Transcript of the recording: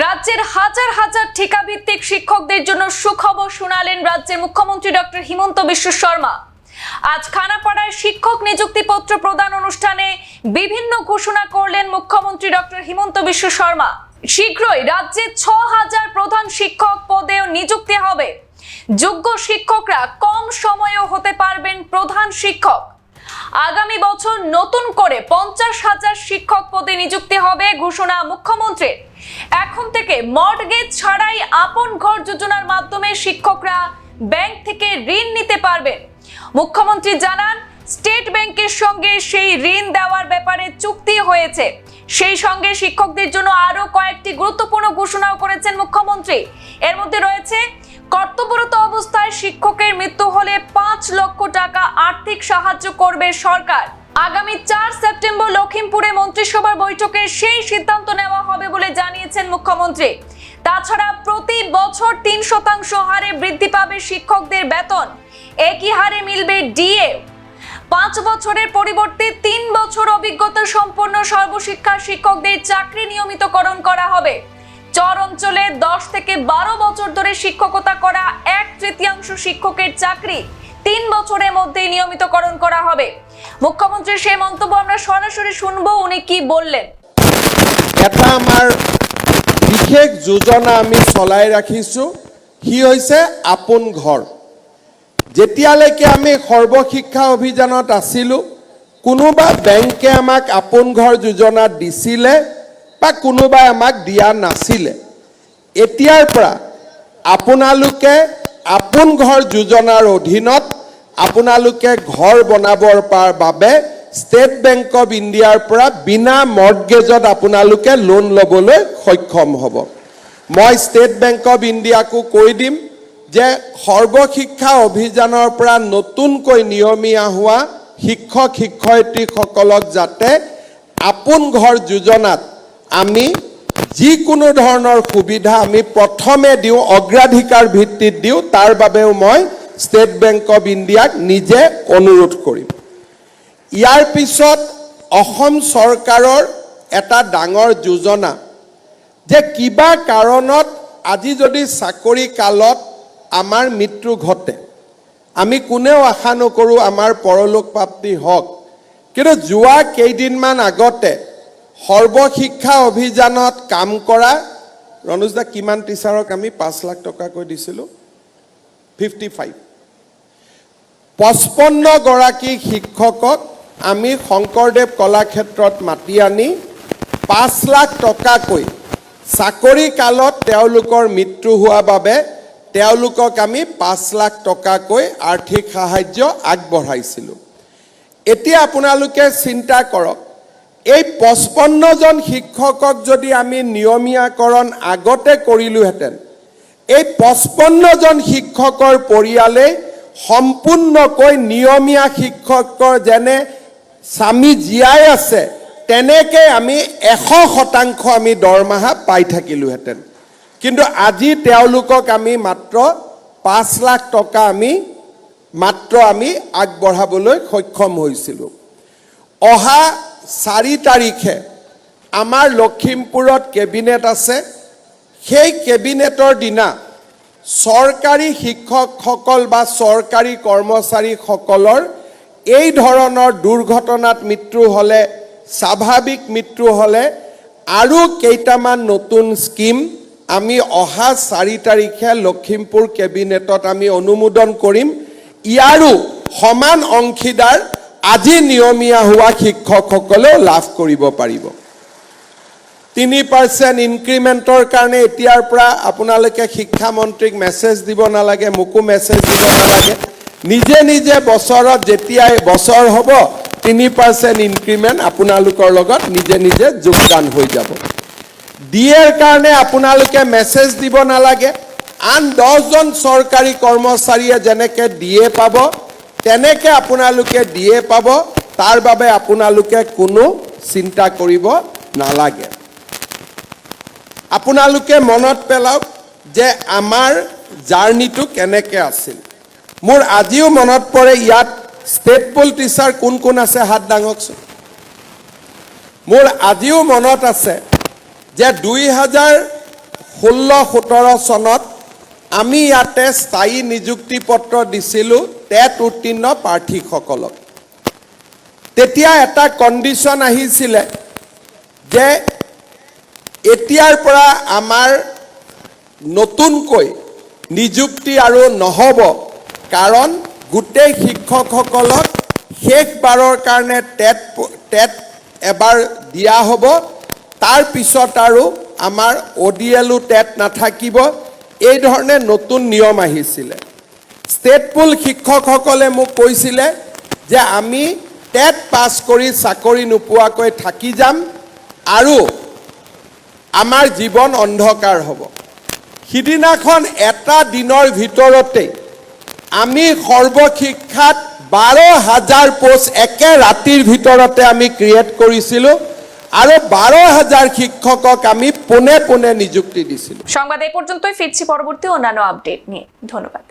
রাজ্যের হাজার হাজার ঠিকাভিত্তিক শিক্ষকদের জন্য সুখবর শোনালেন রাজ্যের মুখ্যমন্ত্রী ডক্টর হিমন্ত বিশ্ব শর্মা। আজ খানাপাড়ায় শিক্ষক নিযুক্তিপত্র প্রদান অনুষ্ঠানে বিভিন্ন ঘোষণা করলেন মুখ্যমন্ত্রী ডক্টর হিমন্ত বিশ্ব শর্মা। শীঘ্রই রাজ্যে ছ হাজার প্রধান শিক্ষক পদেও নিযুক্তি হবে। যোগ্য শিক্ষকরা কম সময়েও হতে পারবেন প্রধান শিক্ষক। আগামী বছর নতুন করে পঞ্চাশ হাজার শিক্ষক পদে নিযুক্তি হবে ঘোষণা মুখ্যমন্ত্রীর। এখন থেকে মর্টগেজ ছাড়াই আপন ঘর যোজনার মাধ্যমে শিক্ষকরা ব্যাংক থেকে ঋণ নিতে পারবেন মুখ্যমন্ত্রী জানান, স্টেট ব্যাংকের সঙ্গে সেই ঋণ দেওয়ার ব্যাপারে চুক্তি হয়েছে। সেই সঙ্গে শিক্ষকদের জন্য আরও কয়েকটি গুরুত্বপূর্ণ ঘোষণাও করেছেন মুখ্যমন্ত্রী। এর মধ্যে রয়েছে কর্তব্যরত অবস্থায় শিক্ষকের মৃত্যু হলে পাঁচ লক্ষ টাকা আর্থিক সাহায্য করবে সরকার। আগামী চার সেপ্টেম্বর লখিমপুরে মন্ত্রিসভার বৈঠকে সেই সিদ্ধান্ত নেওয়া হবে বলে জানিয়েছেন মুখ্যমন্ত্রী। তাছাড়া প্রতি বছর তিন শতাংশ হারে বৃদ্ধি পাবে শিক্ষকদের বেতন। একই হারে মিলবে ডিএ। পাঁচ বছরের পরিবর্তে তিন বছর অভিজ্ঞতা সম্পন্ন সর্বশিক্ষা শিক্ষকদের চাকরি নিয়মিতকরণ করা হবে। চর অঞ্চলে দশ থেকে বারো বছর ধরে শিক্ষকতা করা এক তৃতীয়াংশ শিক্ষকের চাকরি তিন বছরের মধ্যেই নিয়মিতকরণ করা হবে। মুখ্যমন্ত্রীর সেই মন্তব্য আমরা সরাসরি শুনব, উনি কি বললেন? এটা আমাৰ বিশেষ যোজনা আমি চলাই ৰাখিছোঁ। সি হৈছে আপোন ঘৰ। যেতিয়ালৈকে আমি সৰ্বশিক্ষা অভিযানত আছিলোঁ, কোনোবা বেংকে আমাক আপোন ঘৰ যোজনা দিছিলে বা কোনোবাই আমাক দিয়া নাছিলে এতিয়াৰ পৰা আপোনালোকে আপোন ঘৰ যোজনাৰ অধীনত আপোনালোকে ঘৰ বনাবৰ পাৰ বাবে ষ্টেট বেংক অৱ ইণ্ডিয়াৰ পৰা বিনা মৰ্টগেজত আপোনালোকে লোন ল'বলৈ সক্ষম হ'ব। মই ষ্টেট বেংক অৱ ইণ্ডিয়াকো কৈ দিম যে সৰ্বশিক্ষা অভিযানৰ পৰা নতুনকৈ নিয়মীয়া হোৱা শিক্ষক শিক্ষয়িত্ৰীসকলক যাতে আপোন ঘৰ যোজনাত আমি যিকোনো ধৰণৰ সুবিধা আমি প্ৰথমে দিওঁ অগ্ৰাধিকাৰ ভিত্তিত দিওঁ তাৰ বাবেও মই ষ্টেট বেংক অৱ ইণ্ডিয়াক নিজে অনুৰোধ কৰিম। ইয়াৰ পিছত অসম চৰকাৰৰ এটা ডাঙৰ যোজনা যে কিবা কাৰণত আজি যদি চাকৰি কালত আমাৰ মৃত্যু ঘটে আমি কোনেও আশা নকৰোঁ আমাৰ পৰলোক প্ৰাপ্তি হওক কিন্তু যোৱা কেইদিনমান আগতে সৰ্বশিক্ষা অভিযানত কাম কৰা ৰনোজ দা কিমান টিচাৰক আমি পাঁচ লাখ টকাকৈ দিছিলোঁ? ফিফটি ফাইভ পঁচপন্নগৰাকী শিক্ষকক আমি শংকৰদেৱ কলাক্ষেত্ৰত মাতি আনি পাঁচ লাখ টকাকৈ চাকৰি কালত তেওঁলোকৰ মৃত্যু হোৱা বাবে তেওঁলোকক আমি পাঁচ লাখ টকাকৈ আৰ্থিক সাহাৰ্য আগবঢ়াইছিলোঁ। এতিয়া আপোনালোকে চিন্তা কৰক এই পঁচপন্নজন শিক্ষকক যদি আমি নিয়মীয়াকৰণ আগতে কৰিলোহেঁতেন এই পঁচপন্নজন শিক্ষকৰ পৰিয়ালে সম্পূৰ্ণকৈ নিয়মীয়া শিক্ষকৰ যেনে স্বামী জীয়াই আছে তেনেকৈ আমি এশ শতাংশ আমি দৰমহা পাই থাকিলোহেঁতেন। কিন্তু আজি তেওঁলোকক আমি মাত্ৰ পাঁচ লাখ টকা আমি মাত্ৰ আমি আগবঢ়াবলৈ সক্ষম হৈছিলোঁ। অহা চাৰি তাৰিখে আমাৰ লখিমপুৰত কেবিনেট আছে। সেই কেবিনেটৰ দিনা চৰকাৰী শিক্ষকসকল বা চৰকাৰী কৰ্মচাৰীসকলৰ এই ধৰণৰ দুৰ্ঘটনাত মৃত্যু হ'লে স্বাভাৱিক মৃত্যু হ'লে আৰু কেইটামান নতুন স্কিম আমি অহা চাৰি তাৰিখে লখিমপুৰ কেবিনেটত আমি অনুমোদন কৰিম। ইয়াৰো সমান অংশীদাৰ আজি নিয়মীয়া হোৱা শিক্ষকসকলেও লাভ কৰিব পাৰিব। তিনি পাৰ্চেণ্ট ইনক্ৰিমেণ্টৰ কাৰণে এতিয়াৰ পৰা আপোনালোকে শিক্ষামন্ত্ৰীক মেছেজ দিব নালাগে, মোকো মেছেজ দিব নালাগে। নিজে নিজে বছৰত যেতিয়াই বছৰ হ'ব, তিনি পাৰ্চেণ্ট ইনক্ৰিমেণ্ট আপোনালোকৰ লগত নিজে নিজে যোগদান হৈ যাব। ডিএৰ কাৰণে আপোনালোকে মেছেজ দিব নালাগে। আন দহজন চৰকাৰী কৰ্মচাৰীয়ে যেনেকৈ ডিএ পাব তেনেকৈ আপোনালোকে ডিএ পাব, তাৰ বাবে আপোনালোকে কোনো চিন্তা কৰিব নালাগে। আপোনালোকে মনত পেলাওক যে আমাৰ জাৰ্ণিটো কেনেকৈ আছিল। মোৰ আজিও মনত পৰে ইয়াত ষ্টেট পুল টিচাৰ কোন কোন আছে, হাত দাঙকচোন মোৰ আজিও মনত আছে যে দুই হাজাৰ ষোল্ল সোতৰ চনত আমি ইয়াতে স্থায়ী নিযুক্তি পত্ৰ দিছিলোঁ, টেট উত্তীৰ্ণ প্ৰাৰ্থীসকলক। তেতিয়া এটা কণ্ডিশ্যন আহিছিলে যে এতিয়াৰ পৰা আমাৰ নতুনকৈ নিযুক্তি আৰু নহ'ব কাৰণ গোটেই শিক্ষকসকলক শেষবাৰৰ কাৰণে টেট টেট এবাৰ দিয়া হ'ব। তাৰ পিছত আৰু আমাৰ অ' টেট নাথাকিব। এই ধৰণে নতুন নিয়ম আহিছিলে। ষ্টেট পুল শিক্ষকসকলে মোক কৈছিলে যে আমি টেট পাছ কৰি চাকৰি নোপোৱাকৈ থাকি যাম আৰু আমাৰ জীৱন অন্ধকাৰ হ'ব। সিদিনাখন এটা দিনৰ ভিতৰতেই আমি সৰ্বশিক্ষাত বাৰ হাজাৰ পোষ্ট একে ৰাতিৰ ভিতৰতে আমি ক্ৰিয়েট কৰিছিলোঁ। আৰু বারো হাজার শিক্ষকক আমি পোনে পোনে নিযুক্তি দিছিল। সংবাদ এই পর্যন্তই, ফিরছি পরবর্তী অন্যান্য আপডেট নিয়ে। ধন্যবাদ।